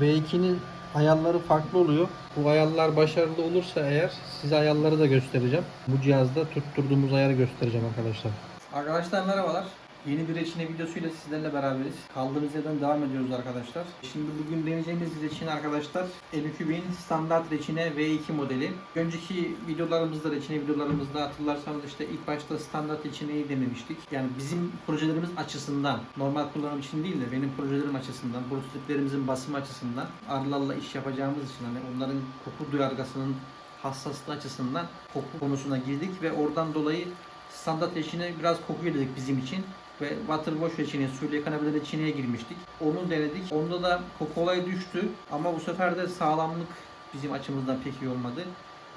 V2'nin ayarları farklı oluyor. Bu ayarlar başarılı olursa eğer size ayarları da göstereceğim. Bu cihazda tutturduğumuz ayarı göstereceğim arkadaşlar. Arkadaşlar merhabalar. Yeni bir reçine videosuyla sizlerle beraberiz. Kaldığımız yerden devam ediyoruz arkadaşlar. Şimdi bugün deneyeceğimiz reçine arkadaşlar Elükübin standart reçine V2 modeli. Önceki videolarımızda, reçine videolarımızda hatırlarsanız işte ilk başta standart reçineyi denemiştik. Yani bizim projelerimiz açısından, normal kullanım için değil de benim projelerim açısından, prototiplerimizin basımı açısından, arılarla iş yapacağımız için hani onların koku duyargasının hassaslığı açısından koku konusuna girdik ve oradan dolayı standart reçine biraz koku yedik bizim için ve water wash reçineye, suyla yıkanabilir reçineye girmiştik. Onu denedik. Onda da koku olayı düştü ama bu sefer de sağlamlık bizim açımızdan pek iyi olmadı.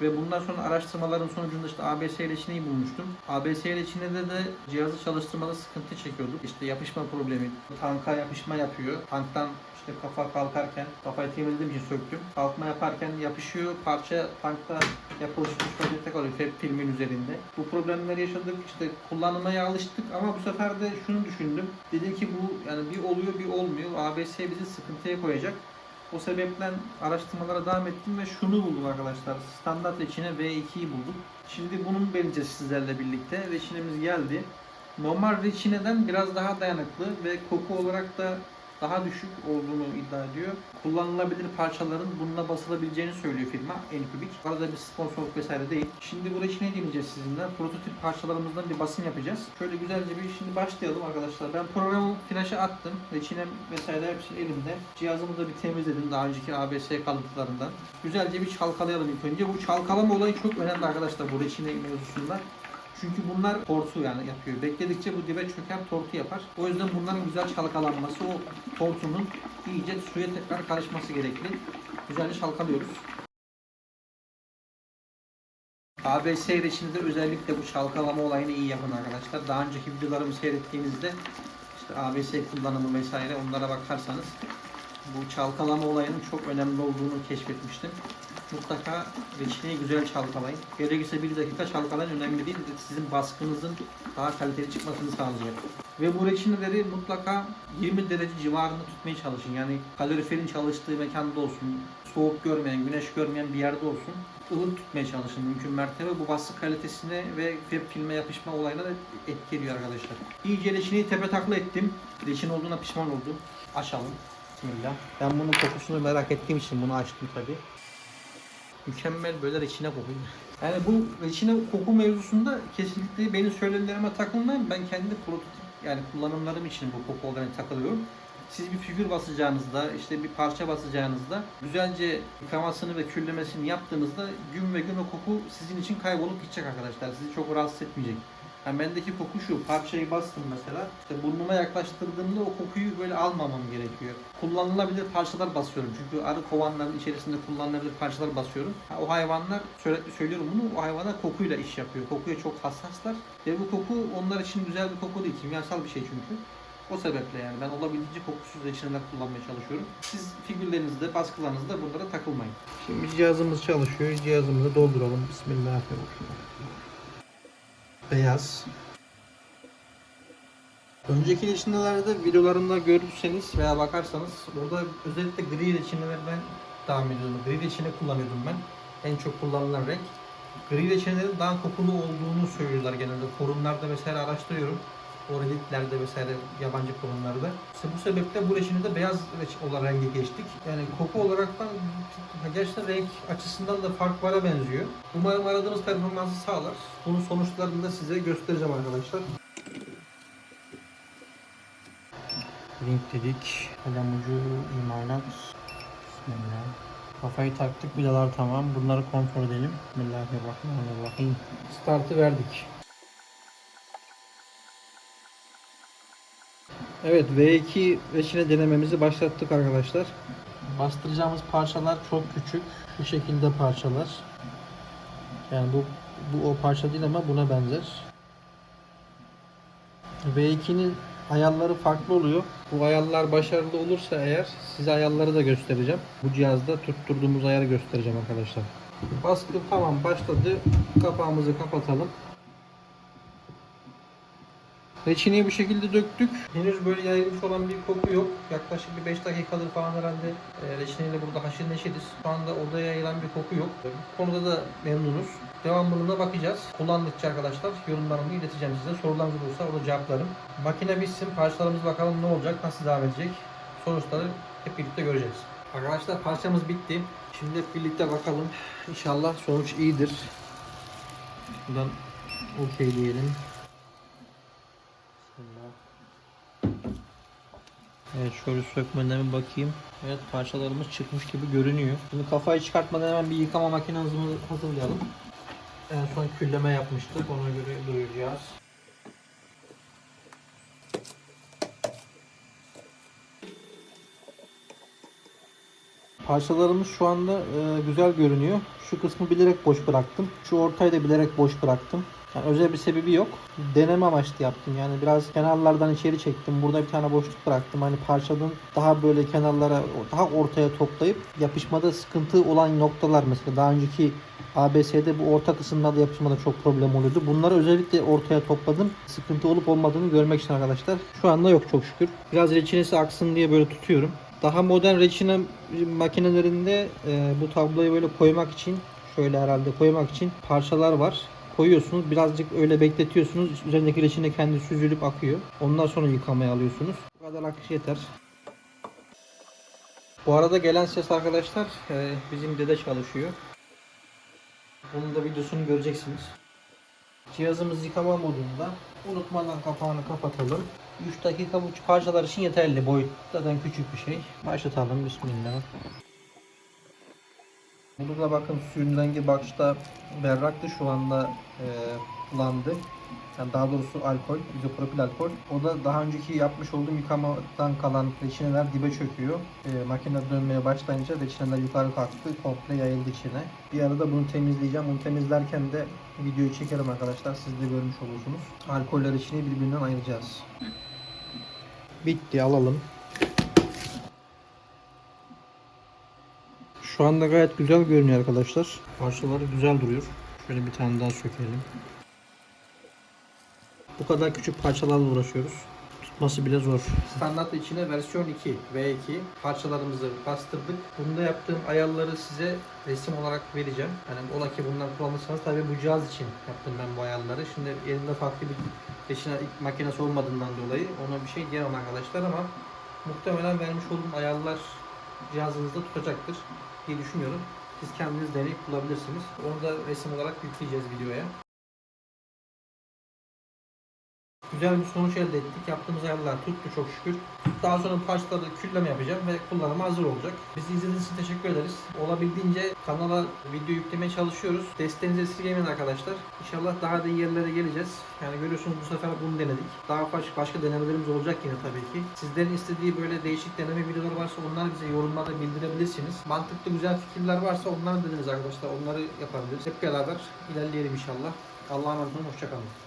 Ve bundan sonra araştırmaların sonucunda işte ABS reçineyi bulmuştum. ABS reçinede de cihazı çalıştırmada sıkıntı çekiyorduk. İşte yapışma problemi, tanka yapışma yapıyor. Tanktan işte kafa kalkarken, kafayı temizlediğim için söktüm. Kalkma yaparken yapışıyor, parça tankta yapılışmış vaziyette kalıyor FEP filmin üzerinde. Bu problemleri yaşadık, işte kullanmaya alıştık ama bu sefer de şunu düşündüm. Dedim ki bu yani bir oluyor bir olmuyor. ABS bizi sıkıntıya koyacak. O sebepten araştırmalara devam ettim ve şunu buldum arkadaşlar. Standart reçine V2'yi buldum. Şimdi bunun vereceğiz sizlerle birlikte. Reçinemiz geldi. Normal reçineden biraz daha dayanıklı ve koku olarak da daha düşük olduğunu iddia ediyor. Kullanılabilir parçaların bununla basılabileceğini söylüyor firma Enkubik. Arada bir sponsorluk vesaire değil. Şimdi bu reçineyi deneyeceğiz sizinle. Prototip parçalarımızdan bir basım yapacağız. Şöyle güzelce bir şimdi başlayalım arkadaşlar. Ben programı flaşa attım. Reçinem vesaire hepsi elimde. Cihazımı da bir temizledim daha önceki ABS kalıntılarından. Güzelce bir çalkalayalım ilk önce. Bu çalkalama olayı çok önemli arkadaşlar bu reçine mevzusunda. Çünkü bunlar tortu yani yapıyor. Bekledikçe bu dibe çöker, tortu yapar. O yüzden bunların güzel çalkalanması, o tortunun iyice suya tekrar karışması gerekli. Güzelce çalkalıyoruz. ABS reçinde özellikle bu çalkalama olayını iyi yapın arkadaşlar. Daha önceki videolarımı seyrettiğinizde işte ABS kullanımı vesaire onlara bakarsanız bu çalkalama olayının çok önemli olduğunu keşfetmiştim. Mutlaka reçineyi güzel çalkalayın. Gerekirse bir dakika çalkalayın önemli değil. Sizin baskınızın daha kaliteli çıkmasını sağlayacak. Ve bu reçineleri mutlaka 20 derece civarında tutmaya çalışın. Yani kaloriferin çalıştığı mekanda olsun, soğuk görmeyen, güneş görmeyen bir yerde olsun. ılık tutmaya çalışın mümkün mertebe. Bu baskı kalitesine ve filme yapışma olayına da etki ediyor arkadaşlar. İyice reçineyi tepe takla ettim. Reçine olduğuna pişman oldum. Açalım. Bismillah. Ben bunun kokusunu merak ettiğim için bunu açtım tabi. Mükemmel böyle reçine kokuyor. Yani bu reçine koku mevzusunda kesinlikle benim söylediklerime takılmayın. Ben kendi prototip yani kullanımlarım için bu koku olayına takılıyorum. Siz bir figür basacağınızda, işte bir parça basacağınızda güzelce yıkamasını ve küllemesini yaptığınızda gün ve gün o koku sizin için kaybolup gidecek arkadaşlar. Sizi çok rahatsız etmeyecek. Yani bendeki koku şu, parçayı bastım mesela, işte burnuma yaklaştırdığımda o kokuyu böyle almamam gerekiyor. Kullanılabilir parçalar basıyorum çünkü arı kovanların içerisinde kullanılabilir parçalar basıyorum. Ha, o hayvanlar, sürekli söylüyorum bunu, o hayvanlar kokuyla iş yapıyor. Kokuya çok hassaslar ve bu koku onlar için güzel bir koku değil, kimyasal bir şey çünkü. O sebeple yani ben olabildiğince kokusuz reçineler kullanmaya çalışıyorum. Siz figürlerinizde, baskılarınızda bunlara takılmayın. Şimdi cihazımız çalışıyor. Cihazımızı dolduralım. Bismillahirrahmanirrahim. Beyaz. Önceki reçinelerde videolarımda görürseniz veya bakarsanız orada özellikle gri reçinelerden devam ediyordum. Gri reçine kullanıyordum ben. En çok kullanılan renk. Gri reçinelerin daha kokulu olduğunu söylüyorlar genelde. Forumlarda mesela araştırıyorum. O vesaire yabancı forumlarda. İşte bu sebeple bu reçinede beyaz reçine olarak rengi geçtik. Yani koku olarak da gerçekten renk açısından da fark vara benziyor. Umarım aradığınız performansı sağlar. Bunun sonuçlarını da size göstereceğim arkadaşlar. Link dedik. Kalem ucu, imalat. Bismillah. Kafayı taktık, vidalar tamam. Bunları kontrol edelim. Bismillahirrahmanirrahim. Startı verdik. Evet V2 reçine denememizi başlattık arkadaşlar. Bastıracağımız parçalar çok küçük. Şu şekilde parçalar. Yani bu bu o parça değil ama buna benzer. V2'nin ayarları farklı oluyor. Bu ayarlar başarılı olursa eğer size ayarları da göstereceğim. Bu cihazda tutturduğumuz ayarı göstereceğim arkadaşlar. Baskı tamam başladı. Kapağımızı kapatalım. Reçineyi bu şekilde döktük. Henüz böyle yayılmış olan bir koku yok. Yaklaşık bir 5 dakikadır falan herhalde e, reçineyle burada haşır neşiriz. Şu anda odaya yayılan bir koku yok. Bu konuda da memnunuz. Devamlılığına bakacağız. Kullandıkça arkadaşlar yorumlarımı ileteceğim size. Sorularınız olursa orada cevaplarım. Makine bitsin. Parçalarımız bakalım ne olacak, nasıl devam edecek. Sonuçları hep birlikte göreceğiz. Arkadaşlar parçamız bitti. Şimdi hep birlikte bakalım. İnşallah sonuç iyidir. Buradan okey diyelim. Evet şöyle sökmeden bir bakayım. Evet parçalarımız çıkmış gibi görünüyor. Şimdi kafayı çıkartmadan hemen bir yıkama makinemizi hazırlayalım. En son külleme yapmıştık. Ona göre duyacağız. Parçalarımız şu anda e, güzel görünüyor. Şu kısmı bilerek boş bıraktım. Şu ortayı da bilerek boş bıraktım. Yani özel bir sebebi yok. Deneme amaçlı yaptım. Yani biraz kenarlardan içeri çektim. Burada bir tane boşluk bıraktım. Hani parçanın daha böyle kenarlara daha ortaya toplayıp yapışmada sıkıntı olan noktalar mesela daha önceki ABS'de bu orta kısımlarda yapışmada çok problem oluyordu. Bunları özellikle ortaya topladım. Sıkıntı olup olmadığını görmek için arkadaşlar. Şu anda yok çok şükür. Biraz reçinesi aksın diye böyle tutuyorum. Daha modern reçine makinelerinde e, bu tabloyu böyle koymak için şöyle herhalde koymak için parçalar var. Koyuyorsunuz birazcık öyle bekletiyorsunuz. Üzerindeki reçine kendi süzülüp akıyor. Ondan sonra yıkamaya alıyorsunuz. Bu kadar akış yeter. Bu arada gelen ses arkadaşlar e, bizim dede çalışıyor. Bunun da videosunu göreceksiniz. Cihazımız yıkama modunda. Unutmadan kapağını kapatalım. 3 dakika bu parçalar için yeterli. Boyut zaten küçük bir şey. Başlatalım. Bismillah. Burada da bakın suyun rengi başta berraktı. Şu anda e, bulandı. Yani daha doğrusu alkol, izopropil alkol. O da daha önceki yapmış olduğum yıkamadan kalan reçineler dibe çöküyor. E, makine dönmeye başlayınca reçineler yukarı kalktı. Komple yayıldı içine. Bir arada bunu temizleyeceğim. Bunu temizlerken de videoyu çekerim arkadaşlar. Siz de görmüş olursunuz. Alkoller içini birbirinden ayıracağız. Bitti alalım. Şu anda gayet güzel görünüyor arkadaşlar. Parçaları güzel duruyor. Şöyle bir tane daha sökelim. Bu kadar küçük parçalarla uğraşıyoruz. Tutması bile zor. Standart içine versiyon 2 V2 parçalarımızı bastırdık. Bunda yaptığım ayarları size resim olarak vereceğim. Yani ola ki bundan kullanırsanız tabii bu cihaz için yaptım ben bu ayarları. Şimdi elimde farklı bir reçine makinesi olmadığından dolayı ona bir şey diyemem arkadaşlar ama muhtemelen vermiş olduğum ayarlar cihazınızda tutacaktır diye düşünüyorum. Siz kendiniz deneyip bulabilirsiniz. Onu da resim olarak yükleyeceğiz videoya. Güzel bir sonuç elde ettik. Yaptığımız ayarlar tuttu çok şükür. Daha sonra parçaları külleme yapacağım ve kullanıma hazır olacak. Bizi izlediğiniz için teşekkür ederiz. Olabildiğince kanala video yüklemeye çalışıyoruz. Desteğinizi esirgemeyin arkadaşlar. İnşallah daha da iyi yerlere geleceğiz. Yani görüyorsunuz bu sefer bunu denedik. Daha başka, başka denemelerimiz olacak yine tabii ki. Sizlerin istediği böyle değişik deneme videoları varsa onları bize yorumlarda bildirebilirsiniz. Mantıklı güzel fikirler varsa onları dediniz arkadaşlar. Onları yapabiliriz. Hep beraber ilerleyelim inşallah. Allah'a emanet olun. Hoşçakalın.